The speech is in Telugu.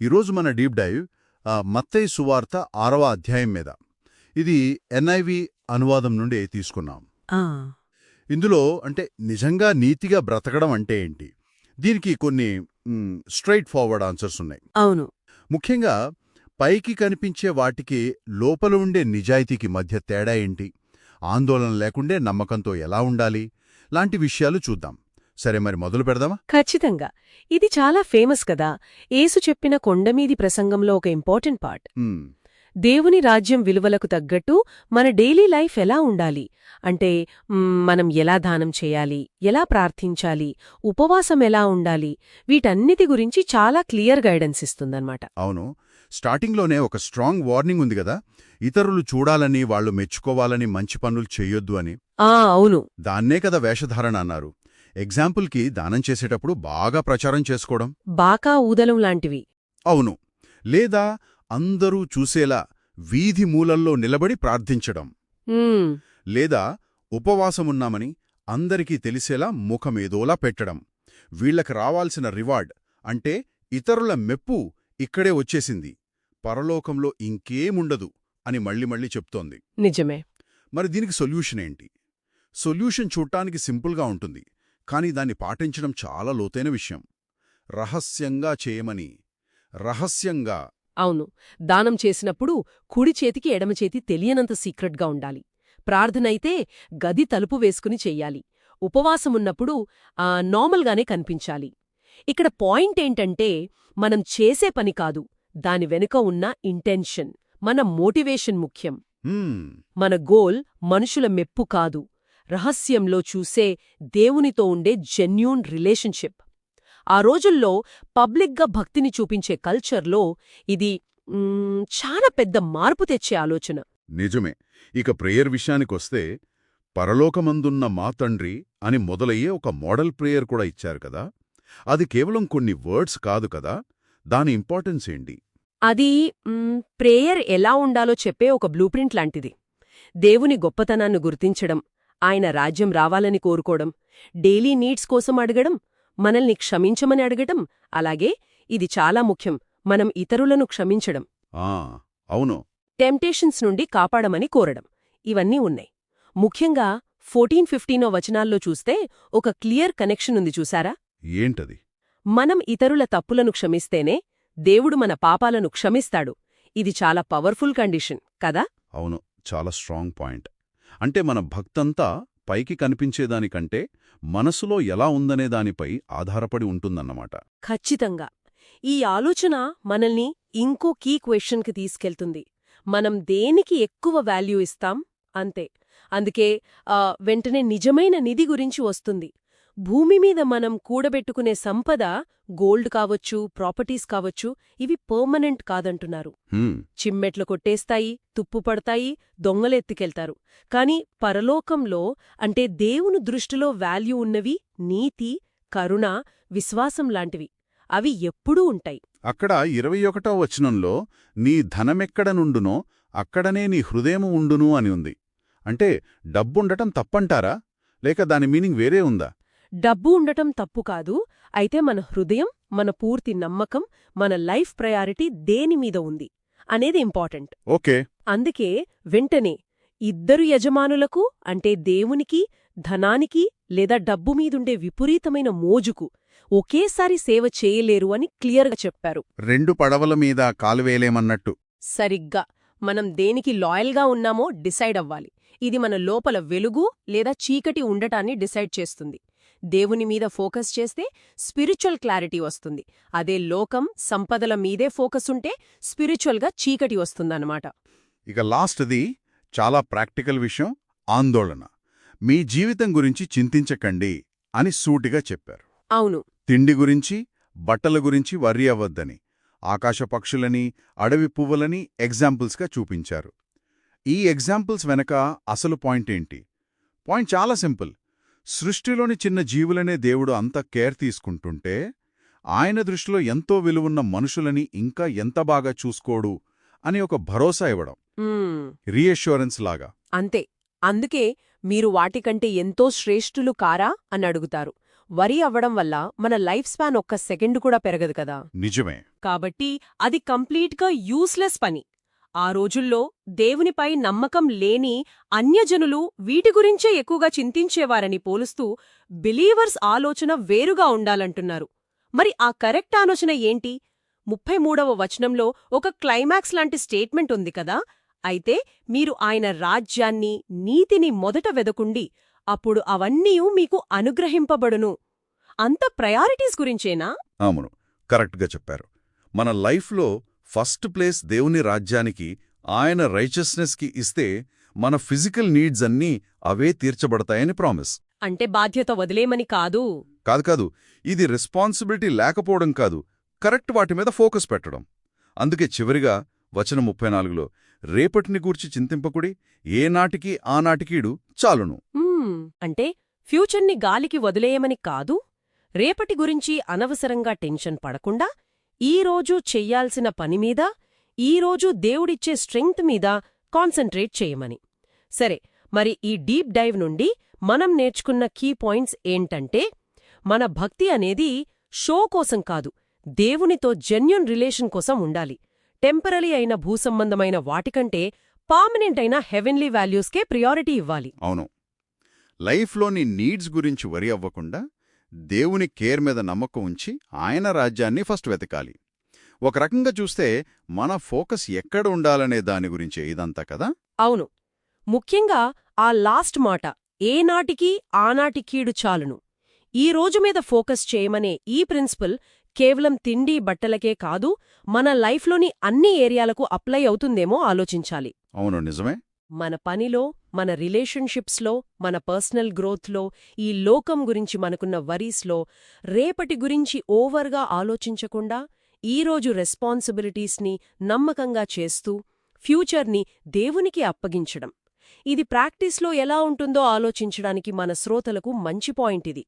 ఈరోజు మన డీప్ డైవ్ ఆ, మత్తయి సువార్త ఆరవ అధ్యాయం మీద. ఇది ఎన్ఐవి అనువాదం నుండి తీసుకున్నాం. ఇందులో అంటే నిజంగా నీతిగా బ్రతకడం అంటే ఏంటి? దీనికి కొన్ని స్ట్రైట్ ఫార్వర్డ్ ఆన్సర్స్ ఉన్నాయి. అవును. ముఖ్యంగా పైకి కనిపించే వాటికి లోపల ఉండే నిజాయితీకి మధ్య తేడా ఏంటి? ఆందోళన లేకుండే నమ్మకంతో ఎలా ఉండాలి? లాంటి విషయాలు చూద్దాం. సరే మరి మొదలు పెడదామా? ఖచ్చితంగా. ఇది చాలా ఫేమస్ కదా. ఏసు చెప్పిన కొండమీది ప్రసంగంలో ఒక ఇంపార్టెంట్ పార్ట్. దేవుని రాజ్యం విలువలకు తగ్గట్టు మన డైలీ లైఫ్ ఎలా ఉండాలి? అంటే మనం ఎలా దానం చేయాలి? ఎలా ప్రార్థించాలి? ఉపవాసం ఎలా ఉండాలి? వీటన్నిటి గురించి చాలా క్లియర్ గైడెన్స్ ఇస్తుందన్నమాట. అవును. స్టార్టింగ్లోనే ఒక స్ట్రాంగ్ వార్నింగ్ ఉంది కదా. ఇతరులు చూడాలని వాళ్ళు మెచ్చుకోవాలని మంచి పనులు చెయ్యొద్దు అని. ఆ అవును. దాన్నే కదా వేషధారణ అన్నారు. ఎగ్జాంపుల్కి దానం చేసేటప్పుడు బాగా ప్రచారం చేసుకోవడం. బాకా ఊదలం లాంటివి. అవును. లేదా అందరూ చూసేలా వీధి మూలల్లో నిలబడి ప్రార్థించడం. లేదా ఉపవాసమున్నామని అందరికీ తెలిసేలా ముఖమేదోలా పెట్టడం. వీళ్ళకు రావాల్సిన రివార్డ్ అంటే ఇతరుల మెప్పు ఇక్కడే వచ్చేసింది. పరలోకంలో ఇంకేముండదు అని మళ్ళీ మళ్ళీ చెప్తోంది. నిజమే. మరి దీనికి సొల్యూషన్ ఏంటి? సొల్యూషన్ చూడటానికి సింపుల్గా ఉంటుంది. కానీ దాన్ని పాటించడం చాలా లోతైన విషయం. రహస్యంగా చేయమని రహస్యంగా. అవును. దానం చేసినప్పుడు కుడి చేతికి ఎడమ చేతి తెలియనంత సీక్రెట్గా ఉండాలి. ప్రార్థనైతే గది తలుపు వేసుకుని చెయ్యాలి. ఉపవాసమున్నప్పుడు ఆ, నార్మల్గానే కనిపించాలి. ఇక్కడ పాయింట్ ఏంటంటే మనం చేసే పని కాదు. దాని వెనుక ఉన్న ఇంటెన్షన్ మన మోటివేషన్ ముఖ్యం. మన గోల్ మనుషుల మెప్పు కాదు. రహస్యంలో చూసే దేవునితో ఉండే జెన్యూన్ రిలేషన్షిప్ ఆ రోజుల్లో పబ్లిక్గా భక్తిని చూపించే కల్చర్లో ఇది చాలా పెద్ద మార్పు తెచ్చే ఆలోచన. నిజమే. ఇక ప్రేయర్ విషయానికొస్తే పరలోకమందున్న మా తండ్రి అని మొదలయ్యే ఒక మోడల్ ప్రేయర్ కూడా ఇచ్చారు కదా. అది కేవలం కొన్ని వర్డ్స్ కాదు కదా. దాని ఇంపార్టెన్స్ ఏంటి? అది ప్రేయర్ ఎలా ఉండాలో చెప్పే ఒక బ్లూప్రింట్ లాంటిది. దేవుని గొప్పతనాన్ని గుర్తించడం ఆయన రాజ్యం రావాలని కోరుకోవడం డైలీ నీడ్స్ కోసం అడగడం మనల్ని క్షమించమని అడగడం అలాగే ఇది చాలా ముఖ్యం మనం ఇతరులను క్షమించడం. అవును. టెంప్టేషన్స్ నుండి కాపాడమని కోరడం. ఇవన్నీ ఉన్నాయి. ముఖ్యంగా ఫోర్టీన్ ఫిఫ్టీనో వచనాల్లో చూస్తే ఒక క్లియర్ కనెక్షన్ ఉంది చూసారా? ఏంటది? మనం ఇతరుల తప్పులను క్షమిస్తేనే దేవుడు మన పాపాలను క్షమిస్తాడు. ఇది చాలా పవర్ఫుల్ కండిషన్ కదా? అవును చాలా స్ట్రాంగ్ పాయింట్. అంటే మన భక్తంతా పైకి కనిపించేదానికంటే మనసులో ఎలా ఉందనే దానిపై ఆధారపడి ఉంటుందన్నమాట. ఖచ్చితంగా. ఈ ఆలోచన మనల్ని ఇంకో కీ క్వశ్చన్కి తీసుకెళ్తుంది. మనం దేనికి ఎక్కువ వాల్యూ ఇస్తాం? అంతే. అందుకే వెంటనే నిజమైన నిధి గురించి వస్తుంది. భూమి మీద మనం కూడబెట్టుకునే సంపద గోల్డ్ కావచ్చు ప్రాపర్టీస్ కావచ్చు ఇవి పర్మనెంట్ కాదంటున్నారు. చిమ్మెట్లు కొట్టేస్తాయి తుప్పు పడతాయి దొంగలెత్తికెళ్తారు. కాని పరలోకంలో అంటే దేవుని దృష్టిలో వాల్యూ ఉన్నవి నీతి కరుణ విశ్వాసం లాంటివి. అవి ఎప్పుడూ ఉంటాయి. అక్కడ ఇరవై ఒకటో వచనంలో నీ ధనమెక్కడ నుండునో అక్కడనే నీ హృదయము ఉండును అని ఉంది. అంటే డబ్బుండటం తప్పంటారా? లేక దాని మీనింగ్ వేరే ఉందా? డబ్బు ఉండటం తప్పు కాదు. అయితే మన హృదయం మన పూర్తి నమ్మకం మన లైఫ్ ప్రయారిటీ దేని మీద ఉంది అనేది ఇంపార్టెంట్. ఓకే. అందుకే వెంటనే ఇద్దరు యజమానులకు అంటే దేవునికి ధనానికి లేదా డబ్బు మీదుండే విపరీతమైన మోజుకు ఒకేసారి సేవ చేయలేరు అని క్లియర్గా చెప్పారు. రెండు పడవల మీద కాలువేలేమన్నట్టు సరిగ్గా మనం దేనికి లాయల్గా ఉన్నామో డిసైడ్ అవ్వాలి. ఇది మన లోపల వెలుగు లేదా చీకటి ఉండటాన్ని డిసైడ్ చేస్తుంది. దేవుని మీద ఫోకస్ చేస్తే స్పిరిచువల్ క్లారిటీ వస్తుంది. అదే లోకం సంపదల మీదే ఫోకస్ ఉంటే స్పిరిచువల్గా చీకటి వస్తుందన్నమాట. ఇక లాస్ట్ది చాలా ప్రాక్టికల్ విషయం ఆందోళన. మీ జీవితం గురించి చింతించకండి అని సూటిగా చెప్పారు. అవును. తిండి గురించి బట్టల గురించి వర్రీ అవ్వద్దని ఆకాశ పక్షులని అడవి పువ్వులని ఎగ్జాంపుల్స్గా చూపించారు. ఈ ఎగ్జాంపుల్స్ వెనక అసలు పాయింట్ ఏంటి? పాయింట్ చాలా సింపుల్. సృష్టిలోని చిన్న జీవులనే దేవుడు అంత కేర్ తీసుకుంటుంటే ఆయన దృష్టిలో ఎంతో విలువున్న మనుషులని ఇంకా ఎంత బాగా చూసుకోడు అని ఒక భరోసా ఇవ్వడం. మ్మ్. రీఅష్యూరెన్స్ లాగా. అంతే. అందుకే మీరు వాటికంటే ఎంతో శ్రేష్ఠులు కారా అని అడుగుతారు. వరి అవ్వడం వల్ల మన లైఫ్ స్పాన్ ఒక్క సెకండ్ కూడా పెరగదు కదా. నిజమే. కాబట్టి అది కంప్లీట్గా యూస్లెస్ పని. ఆ రోజుల్లో దేవునిపై నమ్మకం లేని అన్యజనులు వీటి గురించే ఎక్కువగా చింతించేవారని పోలుస్తూ బిలీవర్స్ ఆలోచన వేరుగా ఉండాలంటున్నారు. మరి ఆ కరెక్ట్ ఆలోచన ఏంటి? ముప్పై మూడవ వచనంలో ఒక క్లైమాక్స్ లాంటి స్టేట్మెంట్ ఉంది కదా? అయితే మీరు ఆయన రాజ్యాన్ని నీతిని మొదట వెదకుండి అప్పుడు అవన్నీ మీకు అనుగ్రహింపబడును. అంత ప్రయారిటీస్ గురించేనా? అవును కరెక్ట్గా చెప్పారు. మన లైఫ్లో ఫస్ట్ ప్లేస్ దేవుని రాజ్యానికి ఆయన రైచస్నెస్కి ఇస్తే మన ఫిజికల్ నీడ్స్ అన్నీ అవే తీర్చబడతాయని ప్రామిస్. అంటే బాధ్యత వదిలేమని కాదు. కాదు కాదు ఇది రెస్పాన్సిబిలిటీ లేకపోవడం కాదు కరెక్ట్ వాటి మీద ఫోకస్ పెట్టడం. అందుకే చివరిగా వచనం ముప్పై నాలుగులో రేపటిని గూర్చి చింతింపకుడి ఏనాటికి ఆనాటికీడు చాలును. అంటే ఫ్యూచర్ని గాలికి వదిలేయమని కాదు రేపటి గురించి అనవసరంగా టెన్షన్ పడకుండా ఈరోజు చెయ్యాల్సిన పనిమీద ఈరోజు దేవుడిచ్చే స్ట్రెంగ్త్ మీద కాన్సంట్రేట్ చేయమని. సరే మరి ఈ డీప్ డైవ్ నుండి మనం నేర్చుకున్న కీ పాయింట్స్ ఏంటంటే మన భక్తి అనేది షో కోసం కాదు దేవునితో జెన్యున్ రిలేషన్ కోసం ఉండాలి. టెంపరరీ అయిన భూసంబంధమైన వాటికంటే పార్మనెంట్ అయిన హెవెన్లీ వాల్యూస్కే ప్రియారిటీ ఇవ్వాలి. అవును. లైఫ్లోని నీడ్స్ గురించి వరి అవ్వకుండా దేవుని కేర్ మీద నమ్మకం ఉంచి ఆయన రాజ్యాన్ని ఫస్ట్ వెతకాలి. ఒక రకంగా చూస్తే మన ఫోకస్ ఎక్కడ ఉండాలనే దాని గురించే ఇదంతా కదా? అవును. ముఖ్యంగా ఆ లాస్ట్ మాట ఏనాటికి ఆనాటి కీడు చాలును. ఈ రోజు మీద ఫోకస్ చేయమనే ఈ ప్రిన్సిపల్ కేవలం తిండి బట్టలకే కాదు మన లైఫ్లోని అన్ని ఏరియాలకు అప్లై అవుతుందేమో ఆలోచించాలి. అవును నిజమే. మన పనిలో మన రిలేషన్షిప్స్లో మన పర్సనల్ గ్రోత్లో ఈ లోకం గురించి మనకున్న వరీస్లో రేపటి గురించి ఓవర్గా ఆలోచించకుండా ఈరోజు రెస్పాన్సిబిలిటీస్ని నమ్మకంగా చేస్తూ ఫ్యూచర్ని దేవునికి అప్పగించడం. ఇది ప్రాక్టీస్లో ఎలా ఉంటుందో ఆలోచించడానికి మన శ్రోతలకు మంచి పాయింట్ ఇది.